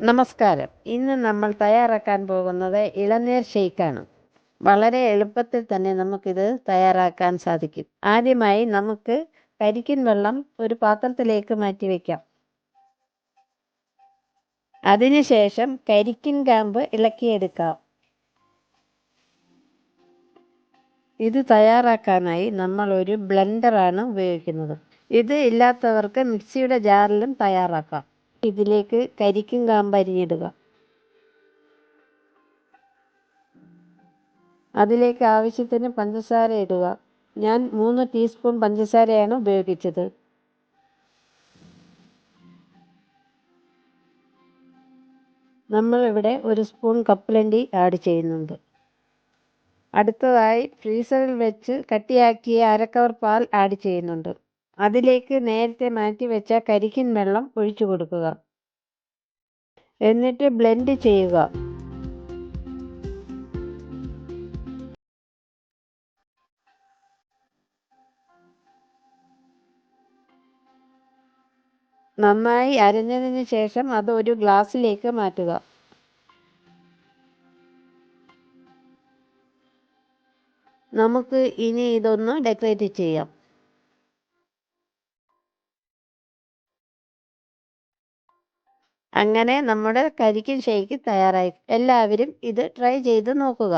നമസ്കാരം. ഇന്ന് നമ്മൾ തയ്യാറാക്കാൻ പോകുന്നത് ഇളനീർ ഷെയ്ക്കാണ്. വളരെ എളുപ്പത്തിൽ തന്നെ നമുക്കിത് തയ്യാറാക്കാൻ സാധിക്കും. ആദ്യമായി നമുക്ക് കരിക്കിൻ വെള്ളം ഒരു പാത്രത്തിലേക്ക് മാറ്റി വയ്ക്കാം അതിനുശേഷം കരിക്കിൻ കാമ്പ് ഇളക്കിയെടുക്കാം. ഇത് തയ്യാറാക്കാനായി നമ്മൾ ഒരു ബ്ലെൻഡറാണ് ഉപയോഗിക്കുന്നത്. ഇത് ഇല്ലാത്തവർക്ക് മിക്സിയുടെ ജാറിലും തയ്യാറാക്കാം. ഇതിലേക്ക് കരിക്കും അരിഞ്ഞിടുക അതിലേക്ക് ആവശ്യത്തിന് പഞ്ചസാര ഇടുക. ഞാൻ മൂന്ന് ടീസ്പൂൺ പഞ്ചസാരയാണ് ഉപയോഗിച്ചത്. നമ്മളിവിടെ ഒരു സ്പൂൺ കപ്പലണ്ടി ആഡ് ചെയ്യുന്നുണ്ട്. അടുത്തതായി ഫ്രീസറിൽ വെച്ച് കട്ടിയാക്കിയ അരക്കവർ പാൽ ആഡ് ചെയ്യുന്നുണ്ട്. അതിലേക്ക് നേരത്തെ മാറ്റി വെച്ച കരിക്കിൻ വെള്ളം ഒഴിച്ചു കൊടുക്കുക. എന്നിട്ട് ബ്ലെൻഡ് ചെയ്യുക. നന്നായി അരഞ്ഞതിന് ശേഷം അത് ഒരു ഗ്ലാസ്സിലേക്ക് മാറ്റുക. നമുക്ക് ഇനി ഇതൊന്ന് ഡെക്കറേറ്റ് ചെയ്യാം. അങ്ങനെ നമ്മുടെ കരിക്കിൻ ഷേക്ക് തയ്യാറായി. എല്ലാവരും ഇത് ട്രൈ ചെയ്ത് നോക്കുക.